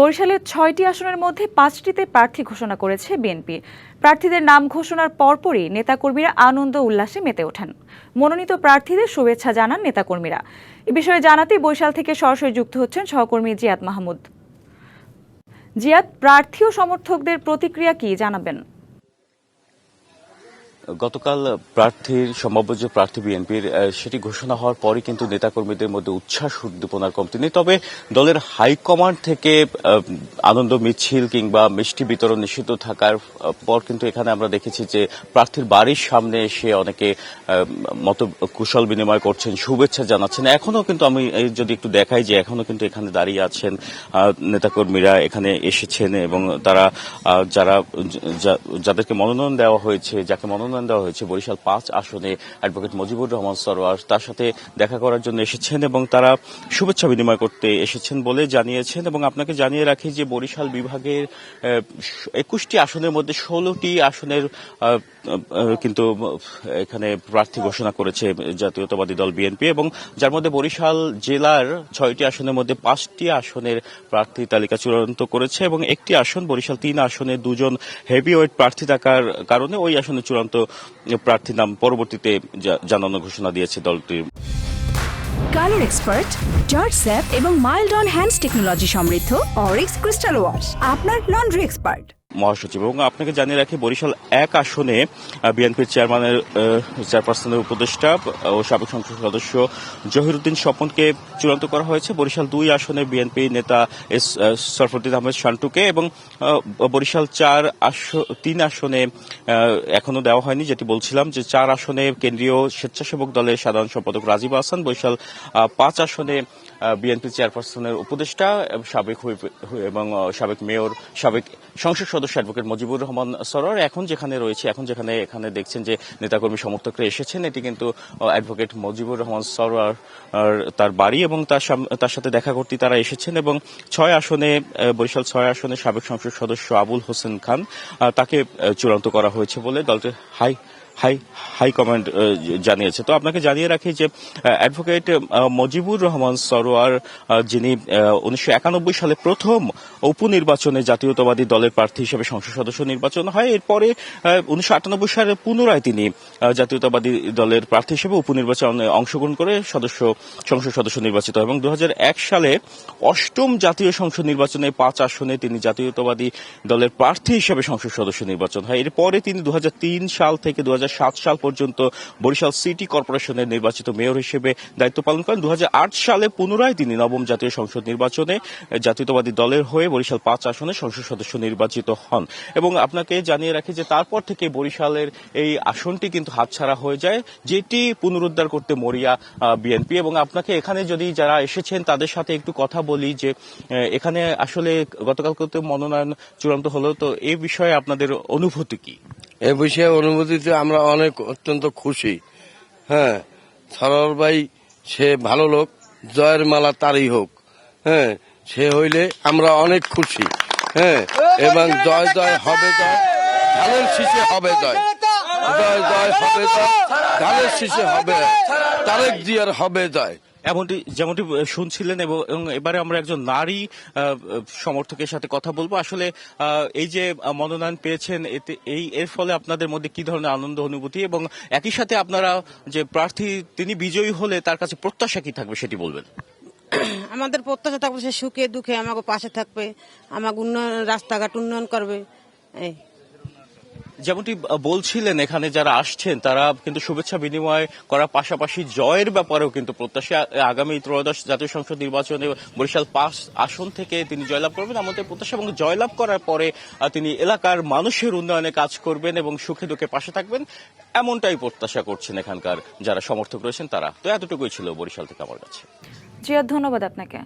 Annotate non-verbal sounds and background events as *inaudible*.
বরিশালের ছয়টি আসনের মধ্যে পাঁচটিতে প্রার্থী ঘোষণা করেছে বিএনপি। প্রার্থীদের নাম ঘোষণার পরপরই নেতাকর্মীরা আনন্দ উল্লাসে মেতে ওঠেন। মনোনীত প্রার্থীদের শুভেচ্ছা জানান নেতাকর্মীরা। এ বিষয়ে জানাতে বরিশাল থেকে সরাসরি যুক্ত হচ্ছেন সহকর্মী জিয়াদ মাহমুদ। জিয়াদ, প্রার্থী ও সমর্থকদের প্রতিক্রিয়া কি জানাবেন? গতকাল প্রার্থীর, সম্ভাব্য যে প্রার্থী বিএনপির সেটি ঘোষণা হওয়ার পরই কিন্তু নেতাকর্মীদের মধ্যে উচ্ছ্বাস, উদ্দীপনার কমতি নেই। তবে দলের হাইকমান্ড থেকে আনন্দ মিছিল কিংবা মিষ্টি বিতরণ নিষিদ্ধ থাকার পর কিন্তু এখানে আমরা দেখেছি যে প্রার্থীর বাড়ির সামনে এসে অনেকে মত কুশল বিনিময় করছেন, শুভেচ্ছা জানাচ্ছেন। এখনও কিন্তু আমি যদি একটু দেখাই যে এখনও কিন্তু এখানে দাঁড়িয়ে আছেন নেতাকর্মীরা এখানে এসেছেন এবং তারা যারা যাদেরকে মনোনয়ন দেওয়া হয়েছে, যাকে মনোনয়ন দেওয়া হয়েছে। বরিশাল পাঁচ আসনে অ্যাডভোকেট মুজিবুর রহমান সরোয়ার তার সাথে দেখা করার জন্য এসেছেন এবং তারা শুভেচ্ছা বিনিময় করতে এসেছেন বলে জানিয়েছেন এবং আপনাকে জানিয়ে রাখি যে বরিশাল বিভাগের একুশটি আসনের মধ্যে ষোলোটি আসনের কিন্তু এখানে প্রার্থী ঘোষণা করেছে জাতীয়তাবাদী দল বিএনপি এবং যার মধ্যে বরিশাল জেলার ছয়টি আসনের মধ্যে পাঁচটি আসনের প্রার্থী তালিকা চূড়ান্ত করেছে এবং একটি আসন বরিশাল তিন আসনে দুজন হেভিওয়েট প্রার্থী থাকার কারণে ওই আসনে চূড়ান্ত প্রার্থীর নাম পরবর্তীতে জানানোর জানানো ঘোষণা দিয়েছে দলটি। কালার এক্সপার্ট জর্জ স্যাপ এবং মাইল্ড অন হ্যান্ডস টেকনোলজি সমৃদ্ধ অরিক্স ক্রিস্টাল ওয়াশ, আপনার লন্ড্রি এক্সপার্ট। মহাসচিব। এবং আপনাকে জানিয়ে রাখি বরিশাল এক আসনে বিএনপির চেয়ারম্যানের চেয়ারপারসনের উপদেষ্টা ও সাবেক সংসদ সদস্য জহিরুদ্দিন স্বপনকে চূড়ান্ত করা হয়েছে। বরিশাল দুই আসনে বিএনপি নেতা এস আহ, সরফুদ্দিন আহমেদ শান্টুকে এবং বরিশাল চার তিন আসনে এখনও দেওয়া হয়নি। যেটি বলছিলাম যে চার আসনে কেন্দ্রীয় স্বেচ্ছাসেবক দলের সাধারণ সম্পাদক রাজীব হাসান বরিশাল পাঁচ আসনে বিএনপি চেয়ারপারসনের উপদেষ্টা সাবেক এবং সাবেক মেয়র, সাবেক সংসদ সদস্য অ্যাডভোকেট মুজিবুর রহমান সরোয়ার এখন যেখানে রয়েছে, এখন যেখানে, এখানে দেখছেন যে নেতাকর্মী সমর্থকরা এসেছেন, এটি কিন্তু অ্যাডভোকেট মুজিবুর রহমান সরোয়ার তার বাড়ি এবং তার তার সাথে দেখা করতে তারা এসেছেন এবং ছয় আসনে বরিশাল ছয় আসনে সাবেক সংসদ সদস্য আবুল হোসেন খান তাকে চূড়ান্ত করা হয়েছে বলে দলটির হাই হাই হাই কমান্ড জানিয়েছে। তো আপনাকে জানিয়ে রাখি যে অ্যাডভোকেট মজিবুর রহমান সরোয়ার যিনি উনিশশো একানব্বই সালে প্রথম উপনির্বাচনে জাতীয়তাবাদী দলের প্রার্থী হিসেবে সংসদ সদস্য নির্বাচন হয়। এরপরে উনিশশো আটানব্বই সালে পুনরায় তিনি জাতীয়তাবাদী দলের প্রার্থী হিসেবে উপনির্বাচনে অংশগ্রহণ করে সদস্য, সংসদ সদস্য নির্বাচিত এবং দু হাজার এক সালে অষ্টম জাতীয় সংসদ নির্বাচনে পাঁচ আসনে তিনি জাতীয়তাবাদী দলের প্রার্থী হিসেবে সংসদ সদস্য নির্বাচন হয়। এরপরে তিনি দু হাজার তিন সাল থেকে দু হাজার সাল পর্যন্ত বরিশাল সিটি কর্পোরেশনের নির্বাচিত মেয়র হিসেবে দায়িত্ব পালন করেন। দু হাজার আট সালে পুনরায় তিনি নবম জাতীয় সংসদ নির্বাচনে জাতীয়তাবাদী দলের হয়ে বরিশাল পাঁচ আসনে সংসদ সদস্য নির্বাচিত হন। এবং আপনাকে জানিয়ে রাখি যে তারপর থেকে বরিশালের এই আসনটি কিন্তু হাতছাড়া হয়ে যায়, যেটি পুনরুদ্ধার করতে মরিয়া বিএনপি। এবং আপনাকে এখানে যদি যারা এসেছেন তাদের সাথে একটু কথা বলি যে এখানে আসলে গতকাল মনোনয়ন চূড়ান্ত হলো, তো এই বিষয়ে আপনাদের অনুভূতি কি? এ বিষয়ে অনুভূতিতে আমরা অনেক অত্যন্ত খুশি। হ্যাঁ সরল ভাই সে ভালো লোক জয়ের মালা তারই হোক হ্যাঁ সে হইলে আমরা অনেক খুশি হ্যাঁ এবং জয় জয় হবে জয় ধানের শীষে হবে জয় জয় জয় হবে জয় ধানের শীষে হবে তারেক জিয়ার হবে জয় এমনটি, যেমনটি শুনছিলেন এবং এবং এবারে আমরা একজন নারী সমর্থকের সাথে কথা বলব। আসলে এই যে মনোনয়ন পেয়েছেন, এতে, এই, এর ফলে আপনাদের মধ্যে কি ধরনের আনন্দ, অনুভূতি এবং একই সাথে আপনারা যে প্রার্থী, তিনি বিজয়ী হলে তার কাছে প্রত্যাশা কি থাকবে সেটি বলবেন? *coughs* আমাদের প্রত্যাশা থাকবে সে সুখে, দুঃখে আমাকে পাশে থাকবে, আমাকে উন্নয়ন, রাস্তাঘাট উন্নয়ন করবে, এই। যেমনটি বলছিলেন, এখানে যারা আসছেন, তারা কিন্তু শুভেচ্ছা বিনিময় করার পাশাপাশি জয়ের ব্যাপারেও কিন্তু প্রত্যাশা আগামী ত্রয়োদশ জাতীয় সংসদ নির্বাচনে বরিশাল পাঁচ আসন থেকে তিনি জয়লাভ করবেন। আমাদের প্রত্যাশা এবং জয়লাভ করার পরে তিনি এলাকার মানুষের উন্নয়নে কাজ করবেন এবং সুখে দুঃখে পাশে থাকবেন। এমনটাই প্রত্যাশা করছেন এখানকার যারা সমর্থক রয়েছেন তারা। তো এতটুকুই ছিল বরিশাল থেকে আমার কাছে। জিয়াদ, ধন্যবাদ আপনাকে।